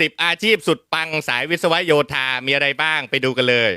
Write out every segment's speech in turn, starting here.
สิบอาชีพสุดปังสายวิศวโยธา มีอะไรบ้างไปดูกันเลย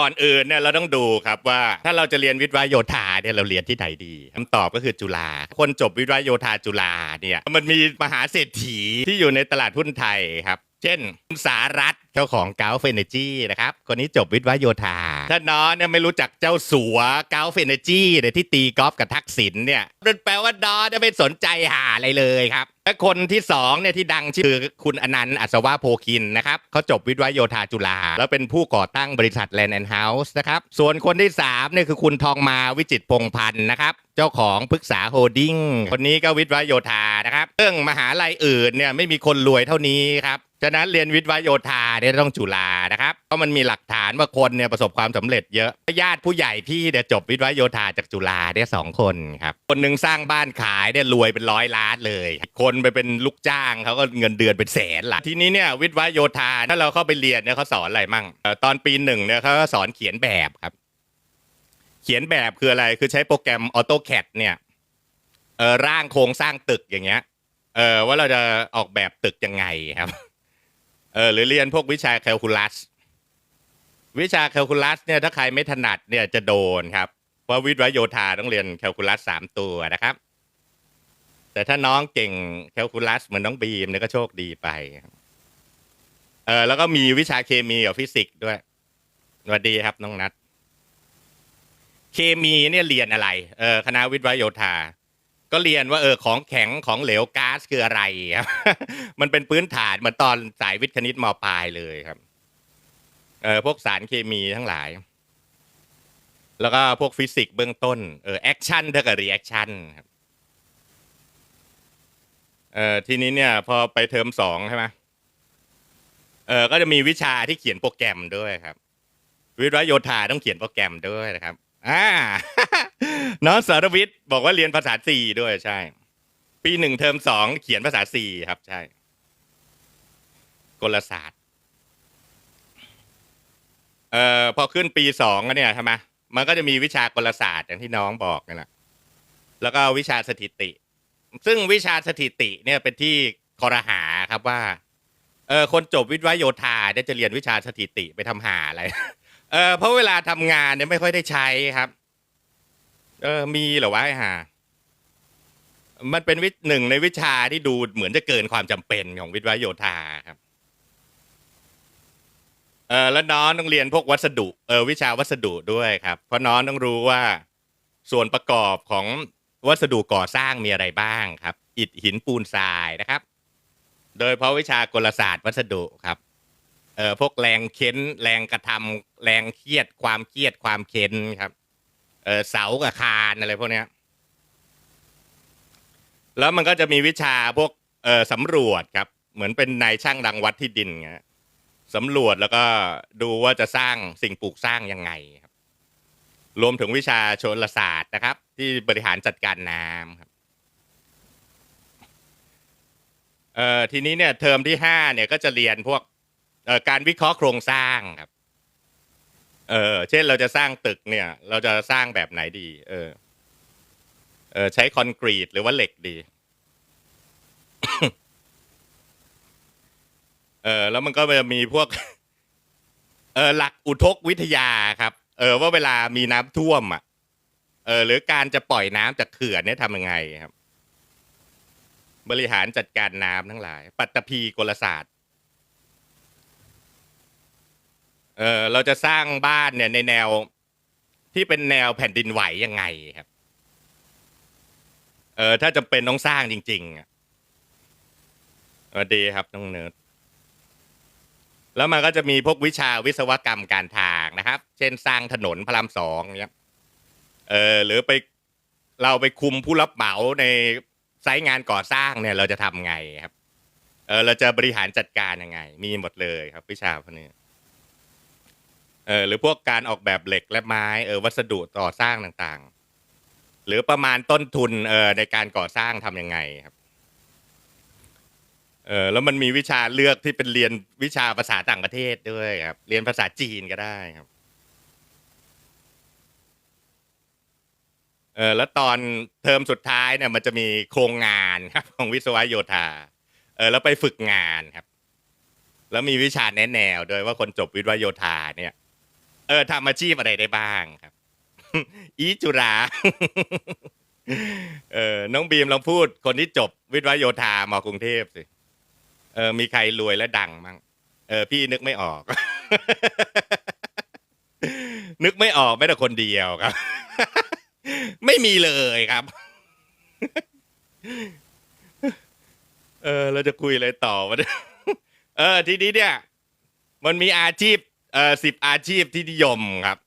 ก่อนอื่นเนี่ยเราต้องดูครับว่า ถ้าเราจะเรียนวิศวโยธาเนี่ยเราเรียนที่ไหนดีคำตอบก็คือจุฬาคนจบวิศวโยธาจุฬาเนี่ยมันมีมหาเศรษฐีที่อยู่ในตลาดหุ้นไทยครับ เช่นสารัตเจ้าของเกาเฟเนจีนะครับคนนี้จบวิศวโยธา ถ้าน้องเนี่ยไม่รู้จักเจ้าสัวเกาเฟนจี้เนี่ยที่ตีกอล์ฟกับทักษิณเนี่ยนั่นแปลว่าน้องเนี่ยไม่สนใจหาอะไรเลยครับและคนที่สองเนี่ยที่ดังชื่อคุณอนันต์อัศวะโพคินนะครับเขาจบวิศวโยธาจุฬาแล้วเป็นผู้ก่อตั้งบริษัทแลนด์แอนด์เฮาส์นะครับส่วนคนที่สามเนี่ยคือคุณทองมาวิจิตพงพันธ์นะครับเจ้าของพฤกษาโฮดดิ้งคนนี้ก็วิศวโยธานะครับเรื่องมหาลัยอื่นเนี่ยไม่มีคนรวยเท่านี้ครับ ฉะนั้นเรียนวิทย์วโยธาเนี่ยต้องจุฬานะครับเพราะมันมีหลักฐานว่าคนเนี่ยประสบความสำเร็จเยอะญาติผู้ใหญ่พี่เนี่ยจบวิทย์วโยธาจากจุฬาได้สองคนครับคนหนึ่งสร้างบ้านขายเนี่ยรวยเป็นร้อยล้านเลย คนไปเป็นลูกจ้างเขาก็เงินเดือนเป็นแสนละทีนี้เนี่ยวิทย์วโยธาถ้าเราเข้าไปเรียนเนี่ยเขาสอนอะไรมั่งตอนปีหนึ่งเนี่ยเขาก็สอนเขียนแบบครับ เขียนแบบคืออะไรคือใช้โปรแกรม AutoCAD เนี่ยเออร่างโครงสร้างตึกอย่างเงี้ยเออว่าเราจะออกแบบตึกยังไงครับ เออหรือเรียนพวกวิชาแคลคูลัส วิชาแคลคูลัสเนี่ยถ้าใครไม่ถนัดเนี่ยจะโดนครับ เพราะวิทย์วโยธาต้องเรียนแคลคูลัสสามตัวนะครับ แต่ถ้าน้องเก่งแคลคูลัสเหมือนน้องบีมเนี่ยก็โชคดีไปเออแล้วก็มีวิชาเคมีกับฟิสิกส์ด้วยสวัสดีครับน้องนัทเคมีเนี่ยเรียนอะไร เออคณะวิทย์วโยธา ก็เรียนว่าเออของแข็งของเหลวก๊าซคืออะไรครับมันเป็นพื้นฐานเหมือนตอนสายวิทย์คณิตมปลายเลยครับเออพวกสารเคมีทั้งหลาย แล้วก็พวกฟิสิกส์เบื้องต้นเออแอคชั่นเท่ากับรีแอคชั่นครับเออทีนี้เนี่ยพอไปเทอมสองใช่ไหมเออก็จะมีวิชาที่เขียนโปรแกรมด้วยครับ วิทยาโยธาต้องเขียนโปรแกรมด้วยนะครับ อ่าน้องสารวิทย์บอกว่าเรียนภาษาสี่ด้วยใช่ ปีหนึ่งเทอมสองเขียนภาษาสี่ครับ ใช่ กลศาสตร์ เอ่อพอขึ้นปีสองแล้วเนี่ยใช่ไหมมันก็จะมีวิชากลศาสตร์อย่างที่น้องบอกนี่แหละแล้วก็วิชาสถิติ ซึ่งวิชาสถิติเนี่ยเป็นที่คอรหาครับว่า เออคนจบวิทยาโยธาเนี่ยจะเรียนวิชาสถิติไปทำหาอะไร เออเพราะเวลาทำงานเนี่ยไม่ค่อยได้ใช้ครับ เออ มีเหรอวะไอ้ห่ามันเป็นวิหนึ่งในวิชาที่ดูเหมือนจะเกินความจำเป็นของวิทยาโยธาครับ เออแล้วน้องต้องเรียนพวกวัสดุเออวิชาวัสดุด้วยครับ เพราะน้องต้องรู้ว่า ส่วนประกอบของวัสดุก่อสร้างมีอะไรบ้างครับ อิฐหินปูนทรายนะครับ โดยเพราะวิชากลศาสตร์วัสดุครับ เอ่อพวกแรงเค้น แรงกระทำแรงเครียดความเครียดความเค้นครับ เออเสากับคานอะไรพวกเนี้ย แล้วมันก็จะมีวิชาพวกเออสำรวจครับ เหมือนเป็นนายช่างรังวัดที่ดินเงี้ยสำรวจแล้วก็ดูว่าจะสร้างสิ่งปลูกสร้างยังไงครับ รวมถึงวิชาชนศาสตร์นะครับ ที่บริหารจัดการน้ำครับเอ่อทีนี้เนี่ยเทอมที่ห้าเนี่ยก็จะเรียนพวก การวิเคราะห์โครงสร้างครับ เออเช่นเราจะสร้างตึกเนี่ย เราจะสร้างแบบไหนดี เออ เออใช้คอนกรีตหรือว่าเหล็กดี เออแล้วมันก็จะมีพวก เออหลักอุทกวิทยาครับ เออว่าเวลามีน้ำท่วมอะ เออ หรือการจะปล่อยน้ำจากเขื่อนเนี่ยทำยังไงครับบริหารจัดการน้ำทั้งหลาย ปัตตภีกลศาสตร์ เออเราจะสร้างบ้านเนี่ยในแนวที่เป็นแนวแผ่นดินไหวยังไงครับ เออถ้าจำเป็นต้องสร้างจริงๆอะสวัสดีครับน้องเนิร์ดแล้วมันก็จะมีพวกวิชาวิศวกรรมการทางนะครับ เช่นสร้างถนนพระรามสองเนี้ยเออหรือไปเราไปคุมผู้รับเหมาในไซต์งานก่อสร้างเนี่ย เราจะทำไงครับ เออเราจะบริหารจัดการยังไง มีหมดเลยครับ วิชาพวกนี้ เออหรือพวกการออกแบบเหล็กและไม้เออวัสดุต่อสร้างต่างๆ หรือประมาณต้นทุนเออในการก่อสร้างทำยังไงครับเออแล้วมันมีวิชาเลือกที่เป็นเรียนวิชาภาษาต่างประเทศด้วยครับ เรียนภาษาจีนก็ได้ครับเออแล้วตอนเทอมสุดท้ายเนี่ยมันจะมีโครงงานครับ ของวิศวโยธาเออแล้วไปฝึกงานครับ แล้วมีวิชาแนะแนวด้วยว่าคนจบวิทย์วโยธาเนี่ย ออทำอาชีพอะไรได้บ้างครับ อีจุฬาเออน้องบีมลองพูด คนที่จบวิทย์วโยธามอกรุงเทพสิเออ มีใครรวยและดังมั้งเออ พี่นึกไม่ออก นึกไม่ออกแม้แต่คนเดียวครับ ไม่มีเลยครับ เออ เราจะคุยอะไรต่อวะเนี่ยเออ ทีนี้เนี่ย มันมีอาชีพ เอ่อสิบอาชีพที่นิยมครับ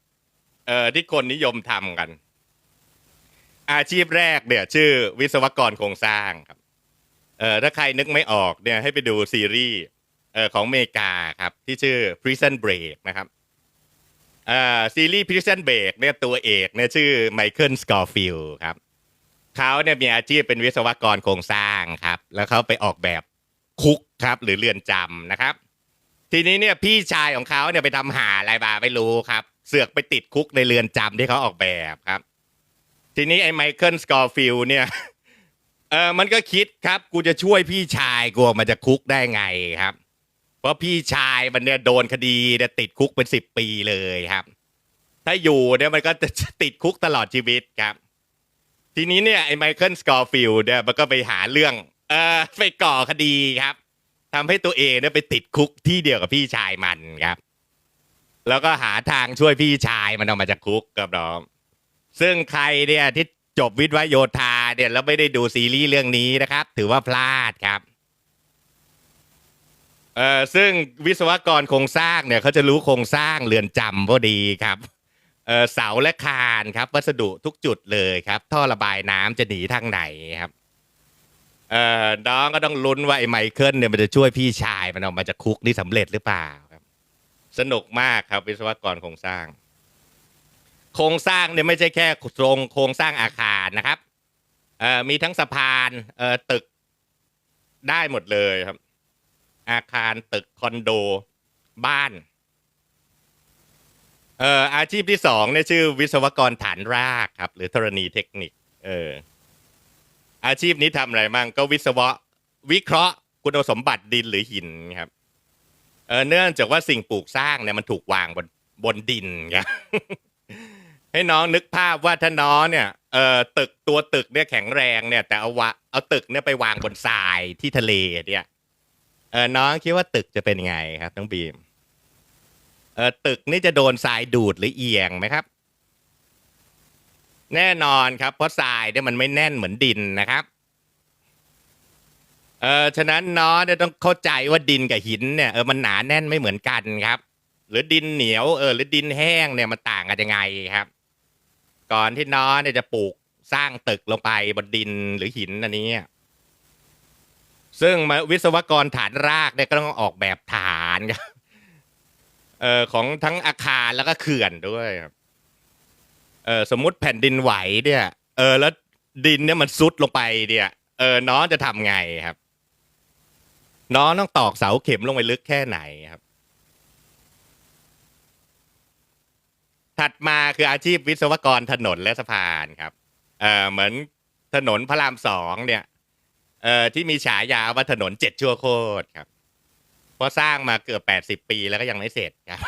เอ่อที่คนนิยมทำกัน อาชีพแรกเนี่ย ชื่อวิศวกรโครงสร้างครับ เอ่อถ้าใครนึกไม่ออกเนี่ยให้ไปดูซีรีส์เอ่อของอเมริกาครับ ที่ชื่อ Prison Break นะครับอ่าซีรีส์ Prison Break เนี่ยตัวเอกเนี่ยชื่อไมเคิลสกอร์ฟิลครับเขาเนี่ยมีอาชีพเป็นวิศวกรโครงสร้างครับ แล้วเขาไปออกแบบคุกครับ หรือเรือนจำนะครับ ทีนี้เนี่ยพี่ชายของเขาเนี่ยไปทำหาอะไรบาไม่รู้ครับ เสือกไปติดคุกในเรือนจำที่เขาออกแบบครับ ทีนี้ไอ้ไมเคิลสกอร์ฟิลเนี่ยเออมันก็คิดครับ กูจะช่วยพี่ชายกูออกมาจากคุกได้ไงครับ เพราะพี่ชายมันเนี่ยโดนคดีเนี่ยติดคุกเป็นสิบปีเลยครับ ถ้าอยู่เนี่ยมันก็จะติดคุกตลอดชีวิตครับ ทีนี้เนี่ยไอ้ไมเคิลสกอร์ฟิลเนี่ยมันก็ไปหาเรื่อง เออไปก่อคดีครับ ทำให้ตัวเองเนี่ยไปติดคุกที่เดียวกับพี่ชายมันครับ แล้วก็หาทางช่วยพี่ชายมันออกมาจากคุกกับน้องซึ่งใครเนี่ยที่จบวิทย์วโยธาเนี่ยแล้วไม่ได้ดูซีรีส์เรื่องนี้นะครับ ถือว่าพลาดครับเอ่อซึ่งวิศวกรโครงสร้างเนี่ยเขาจะรู้โครงสร้างเรือนจำพอดีครับเอ่อเสาและคานครับ วัสดุทุกจุดเลยครับ ท่อระบายน้ำจะหนีทางไหนครับ เออน้องก็ต้องลุ้นว่าไอ้ไมเคิลเนี่ยมันจะช่วยพี่ชายมันออกมาจากคุกนี่สำเร็จหรือเปล่าครับ สนุกมากครับวิศวกรโครงสร้าง โครงสร้างเนี่ยไม่ใช่แค่โครงโครงสร้างอาคารนะครับเอ่อมีทั้งสะพานเอ่อตึกได้หมดเลยครับ อาคารตึกคอนโด บ้านเอ่ออาชีพที่สองเนี่ยชื่อวิศวกรฐานรากครับ หรือธรณีเทคนิค เออ อาชีพนี้ทำอะไรบ้างก็วิศวะ วิเคราะห์คุณสมบัติดินหรือหินครับเออเนื่องจากว่าสิ่งปลูกสร้างเนี่ยมันถูกวางบนบนดินครับให้น้องนึกภาพว่าถ้าน้องเนี่ยเออตึกตัวตึกเนี่ยแข็งแรงเนี่ย แต่เอาวะเอาตึกเนี่ยไปวางบนทรายที่ทะเลเนี่ยเออน้องคิดว่าตึกจะเป็นยังไงครับน้องบีมเออตึกนี่จะโดนทรายดูดหรือเอียงไหมครับ แน่นอนครับ เพราะทรายเนี่ยมันไม่แน่นเหมือนดินนะครับเออฉะนั้นน้องเนี่ยต้องเข้าใจว่าดินกับหินเนี่ยเออมันหนาแน่นไม่เหมือนกันครับ หรือดินเหนียวเออหรือดินแห้งเนี่ยมันต่างกันยังไงครับ ก่อนที่น้องเนี่ยจะปลูกสร้างตึกลงไปบนดินหรือหินอันนี้ซึ่งมาวิศวกรฐานรากเนี่ยก็ต้องออกแบบฐานครับเอ่อของทั้งอาคารแล้วก็เขื่อนด้วยครับ เออสมมติแผ่นดินไหวเนี่ย เออ แล้วดินเนี่ยมันซุดลงไปเนี่ย เออน้องจะทำไงครับ น้องต้องตอกเสาเข็มลงไปลึกแค่ไหนครับ ถัดมาคืออาชีพวิศวกรถนนและสะพานครับ เออเหมือนถนนพระรามสองเนี่ย เออที่มีฉายาว่าถนนเจ็ดชั่วโคตรครับเพราะสร้างมาเกือบแปดสิบปีแล้วก็ยังไม่เสร็จครับ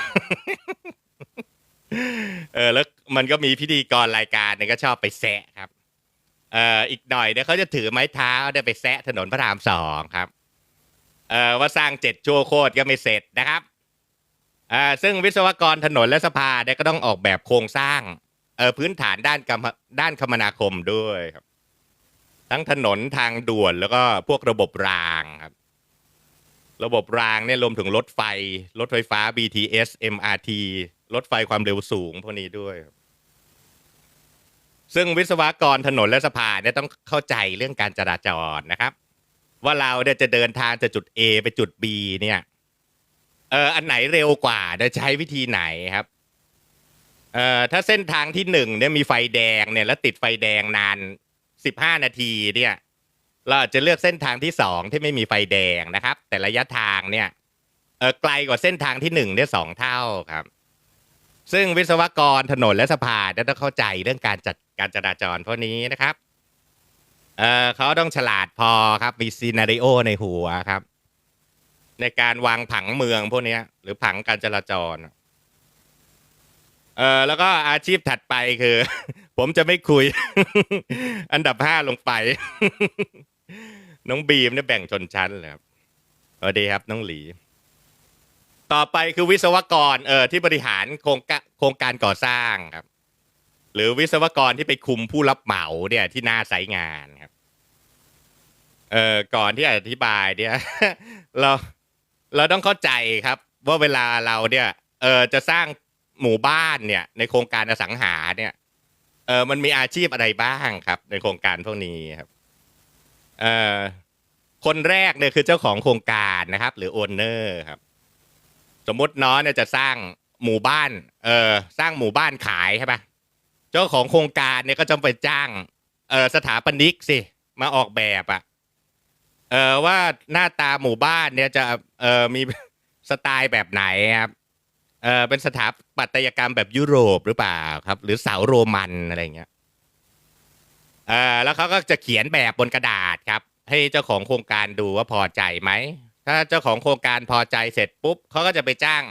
เออแล้ว มันก็มีพิธีกรรายการเนี่ยก็ชอบไปแซะครับเอ่ออีกหน่อยเนี่ยเขาจะถือไม้เท้าได้ไปแซะถนนพระรามสองครับเอ่อว่าสร้างเจ็ดชั่วโคตรก็ไม่เสร็จนะครับอ่าซึ่งวิศวกรถนนและสะพาเนี่ยก็ต้องออกแบบโครงสร้างเอ่อพื้นฐานด้านกรรมด้านคมนาคมด้วยครับ ทั้งถนนทางด่วนแล้วก็พวกระบบรางครับ ระบบรางเนี่ยรวมถึงรถไฟ รถไฟฟ้า BTS MRT รถไฟความเร็วสูงพวกนี้ด้วยครับ ซึ่งวิศวกรถนนและสะพานเนี่ยต้องเข้าใจเรื่องการจราจรนะครับ ว่าเราเนี่ยจะเดินทางจากจุด A ไปจุด B เนี่ยเอออันไหนเร็วกว่าจะใช้วิธีไหนครับเอ่อถ้าเส้นทางที่หนึ่งเนี่ยมีไฟแดงเนี่ยแล้วติดไฟแดงนานสิบห้านาทีเนี่ย เราอาจจะเลือกเส้นทางที่สองที่ไม่มีไฟแดงนะครับ แต่ระยะทางเนี่ยเออไกลกว่าเส้นทางที่หนึ่งเนี่ยสองเท่าครับ ซึ่งวิศวกรถนนและสะพานเนี่ยต้องเข้าใจเรื่องการจัดการจราจรพวกนี้นะครับเออเขาต้องฉลาดพอครับมีซีนารีโอในหัวครับ ในการวางผังเมืองพวกนี้หรือผังการจราจรเออแล้วก็อาชีพถัดไปคือ ผมจะไม่คุย อันดับห้าลงไป น้องบีมเนี่ยแบ่งชนชั้นเลยครับสวัสดีครับ น้องหลี ต่อไปคือวิศวกรเออที่บริหารโครงกะ โครงการก่อสร้างครับ หรือวิศวกรที่ไปคุมผู้รับเหมาเนี่ยที่หน้าไซต์งานครับ เออก่อนที่จะอธิบายเนี่ยเราเราต้องเข้าใจครับ ว่าเวลาเราเนี่ยเออจะสร้างหมู่บ้านเนี่ย ในโครงการอสังหาเนี่ยเออมันมีอาชีพอะไรบ้างครับ ในโครงการพวกนี้ครับเออคนแรกเนี่ยคือเจ้าของโครงการนะครับ หรือโอนเนอร์ครับ สมมติน้องเนี่ยจะสร้าง หมู่บ้าน เออสร้างหมู่บ้านขายใช่ปะเจ้าของโครงการเนี่ยก็จะไปจ้างเออสถาปนิกสิมาออกแบบอะเออว่าหน้าตาหมู่บ้านเนี่ยจะเออมีสไตล์แบบไหนครับเออเป็นสถาปัตยกรรมแบบยุโรปหรือเปล่าครับ หรือเสาโรมันอะไรเงี้ยเออแล้วเขาก็จะเขียนแบบบนกระดาษครับ ให้เจ้าของโครงการดูว่าพอใจไหมถ้าเจ้าของโครงการพอใจเสร็จปุ๊บเขาก็จะไปจ้าง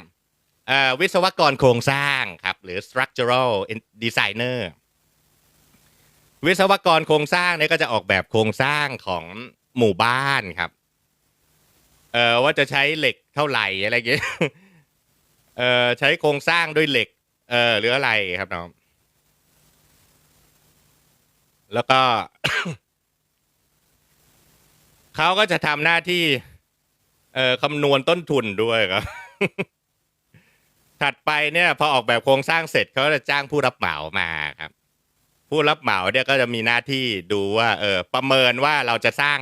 วิศวกรโครงสร้างครับหรือ structural designer วิศวกรโครงสร้างเนี่ยก็จะออกแบบโครงสร้างของหมู่บ้านครับเอ่อว่าจะใช้เหล็กเท่าไหร่อะไรอย่างเงี้ยเอ่อใช้โครงสร้างด้วยเหล็กเอ่อหรืออะไรครับน้องแล้วก็เขาก็จะทำหน้าที่เอ่อคำนวณต้นทุนด้วยครับ ถัดไปเนี่ยพอออกแบบโครงสร้างเสร็จเขาจะจ้างผู้รับเหมามาครับ ผู้รับเหมาเนี่ยก็จะมีหน้าที่ดูว่า เออประเมินว่าเราจะสร้าง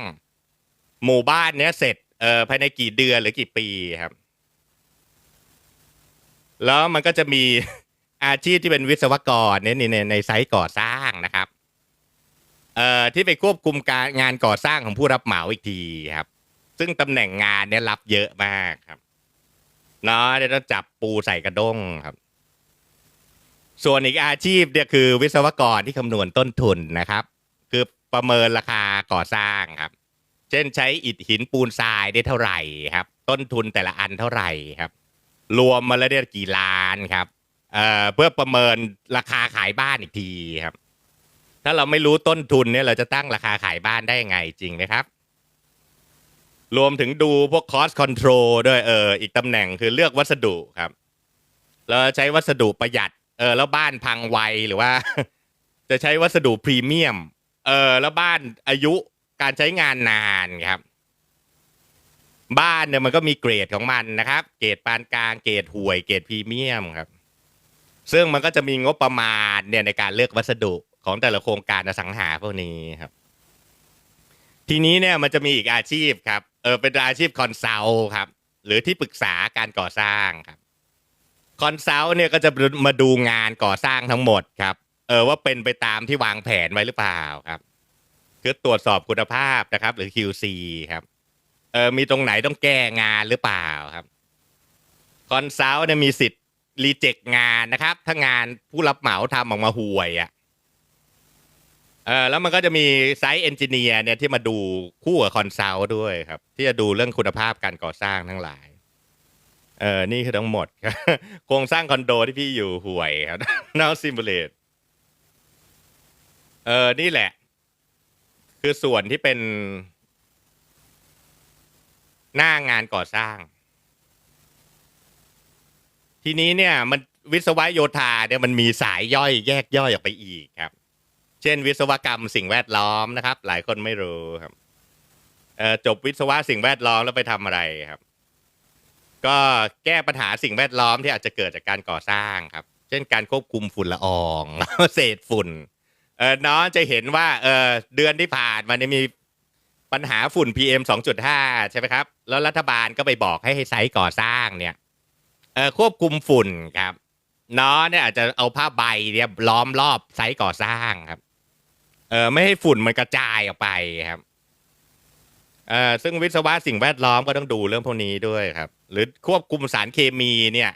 หมู่บ้านเนี้ยเสร็จเออภายในกี่เดือนหรือกี่ปีครับ แล้วมันก็จะมีอาชีพที่เป็นวิศวกรเนี่ยในในไซต์ก่อสร้างนะครับเอ่อที่ไปควบคุมการงานก่อสร้างของผู้รับเหมาอีกทีครับ ซึ่งตำแหน่งงานเนี่ยรับเยอะมากครับ นาะเดี๋ยวต้องจับปูใส่กระด้งครับ ส่วนอีกอาชีพเนี่ยคือวิศวกรที่คำนวณต้นทุนนะครับ คือประเมินราคาก่อสร้างครับ เช่นใช้อิฐหินปูนทรายได้เท่าไหร่ครับ ต้นทุนแต่ละอันเท่าไหร่ครับ รวมมาแล้วเนี่ยกี่ล้านครับเอ่อเพื่อประเมินราคาขายบ้านอีกทีครับ ถ้าเราไม่รู้ต้นทุนเนี่ยเราจะตั้งราคาขายบ้านได้ยังไงจริงไหมครับ รวมถึงดูพวก cost control ด้วยเอออีกตำแหน่งคือเลือกวัสดุครับเราใช้วัสดุประหยัด เออ แล้วบ้านพังไวหรือว่า จะใช้วัสดุพรีเมียม เออ แล้วบ้านอายุการใช้งานนานครับ บ้านเนี่ยมันก็มีเกรดของมันนะครับ เกรดปานกลางเกรดห่วยเกรดพรีเมียมครับ ซึ่งมันก็จะมีงบประมาณเนี่ยในการเลือกวัสดุของแต่ละโครงการอสังหาพวกนี้ครับ ทีนี้เนี่ยมันจะมีอีกอาชีพครับ เออเป็นอาชีพคอนซัลท์ครับ หรือที่ปรึกษาการก่อสร้างครับคอนซัลท์เนี่ยก็จะมาดูงานก่อสร้างทั้งหมดครับเออว่าเป็นไปตามที่วางแผนไว้หรือเปล่าครับ คือตรวจสอบคุณภาพนะครับ หรือ QC ครับเออมีตรงไหนต้องแก้งานหรือเปล่าครับคอนซัลท์เนี่ยมีสิทธิ์รีเจ็คงานนะครับ ถ้างานผู้รับเหมาทำออกมาห่วยอะ เออแล้วมันก็จะมีไซต์เอนจิเนียร์เนี่ยที่มาดูคู่กับคอนซัลท์ด้วยครับ ที่จะดูเรื่องคุณภาพการก่อสร้างทั้งหลายเออนี่คือทั้งหมดครับโครงสร้างคอนโดที่พี่อยู่ห่วยครับนอกซิมูเลตเออนี่แหละ คือส่วนที่เป็น หน้างานก่อสร้าง ทีนี้เนี่ย มันวิศวโยธาเนี่ยมันมีสายย่อยแยกย่อยออกไปอีกครับ เช่น วิศวกรรมสิ่งแวดล้อมนะครับ หลายคนไม่รู้ครับจบวิศวะสิ่งแวดล้อมแล้วไปทำอะไรครับ ก็แก้ปัญหาสิ่งแวดล้อมที่อาจจะเกิดจากการก่อสร้างครับ เช่นการควบคุมฝุ่นละอองเศษฝุ่นเออน้องจะเห็นว่าเออเดือนที่ผ่านมาเนี่ยมีปัญหาฝุ่น PM 2.5 ใช่ไหมครับ แล้วรัฐบาลก็ไปบอกให้ไซต์ก่อสร้างเนี่ยเออควบคุมฝุ่นครับน้องเนี่ยอาจจะเอาผ้าใบเนี่ยล้อมรอบไซต์ก่อสร้างครับ ออไม่ให้ฝุ่นมันกระจายออกไปครับเอ่อซึ่งวิศวะสิ่งแวดล้อมก็ต้องดูเรื่องพวกนี้ด้วยครับ หรือควบคุมสารเคมีเนี่ย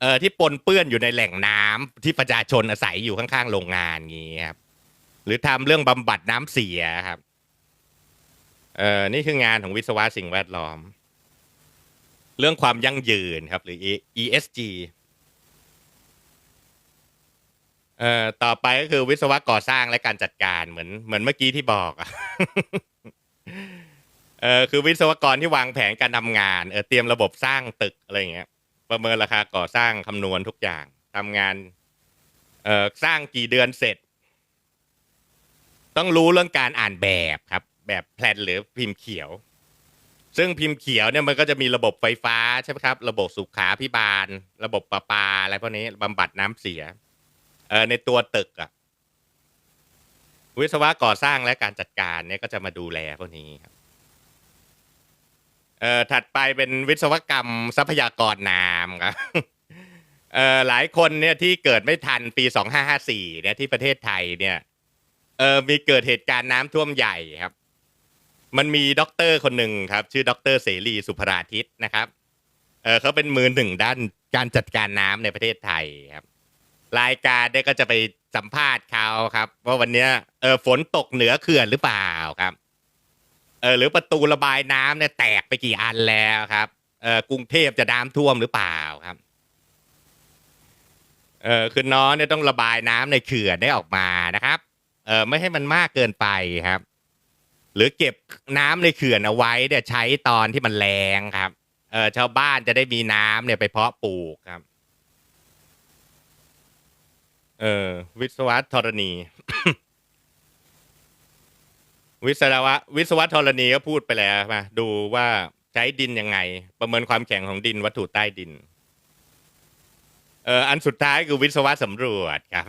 เอ่อที่ปนเปื้อนอยู่ในแหล่งน้ำที่ประชาชนอาศัยอยู่ข้างๆโรงงานงี้ครับ หรือทำเรื่องบำบัดน้ำเสียครับเอ่อนี่คืองานของวิศวะสิ่งแวดล้อม เรื่องความยั่งยืนครับ หรือ ESG เอ่อต่อไปก็คือวิศวะก่อสร้างและการจัดการเหมือนเหมือนเมื่อกี้ที่บอกอะเออคือวิศวกรที่วางแผนการทำงานเออเตรียมระบบสร้างตึกอะไรอย่างเงี้ย ประเมินราคาก่อสร้างคำนวณทุกอย่างทำงานเอ่อสร้างกี่เดือนเสร็จ ต้องรู้เรื่องการอ่านแบบครับ แบบแพลนหรือพิมพ์เขียว ซึ่งพิมพ์เขียวเนี่ยมันก็จะมีระบบไฟฟ้าใช่ไหมครับ ระบบสุขาพิบาล ระบบประปาอะไรพวกนี้บำบัดน้ำเสีย เออในตัวตึกอะวิศวะก่อสร้างและการจัดการเนี่ยก็จะมาดูแลพวกนี้ครับเอ่อถัดไปเป็นวิศวกรรมทรัพยากรน้ำครับเอ่อหลายคนเนี่ยที่เกิดไม่ทันปี2554เนี่ยที่ประเทศไทยเนี่ยเออมีเกิดเหตุการณ์น้ำท่วมใหญ่ครับ มันมีด็อกเตอร์คนหนึ่งครับ ชื่อด็อกเตอร์เสรีสุภราทิตนะครับเออเขาเป็นมือหนึ่งด้านการจัดการน้ำในประเทศไทยครับ รายการเนี่ยก็จะไปสัมภาษณ์เขาครับ ว่าวันเนี้ยเออฝนตกเหนือเขื่อนหรือเปล่าครับเออหรือประตูระบายน้ำเนี่ยแตกไปกี่อันแล้วครับเออกรุงเทพจะน้ำท่วมหรือเปล่าครับเออคือน้องเนี่ยต้องระบายน้ำในเขื่อนได้ออกมานะครับเออไม่ให้มันมากเกินไปครับ หรือเก็บน้ำในเขื่อนเอาไว้เนี่ยใช้ตอนที่มันแรงครับเออชาวบ้านจะได้มีน้ำเนี่ยไปเพาะปลูกครับ เออ วิศวะธรณี วิศวะ วิศวะธรณีก็พูดไปแล้วมาดูว่าใช้ดินยังไง ประเมินความแข็งของดินวัตถุใต้ดิน เอออันสุดท้ายคือวิศวะสำรวจครับ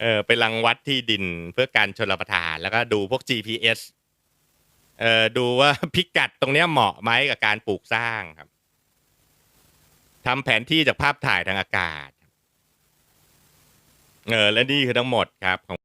เออไปรังวัดที่ดินเพื่อการชลประทาน แล้วก็ดูพวก GPS เออดูว่าพิกัดตรงเนี้ยเหมาะไหมกับการปลูกสร้างครับทำแผนที่จากภาพถ่ายทางอากาศ เออและนี่คือทั้งหมดครับของ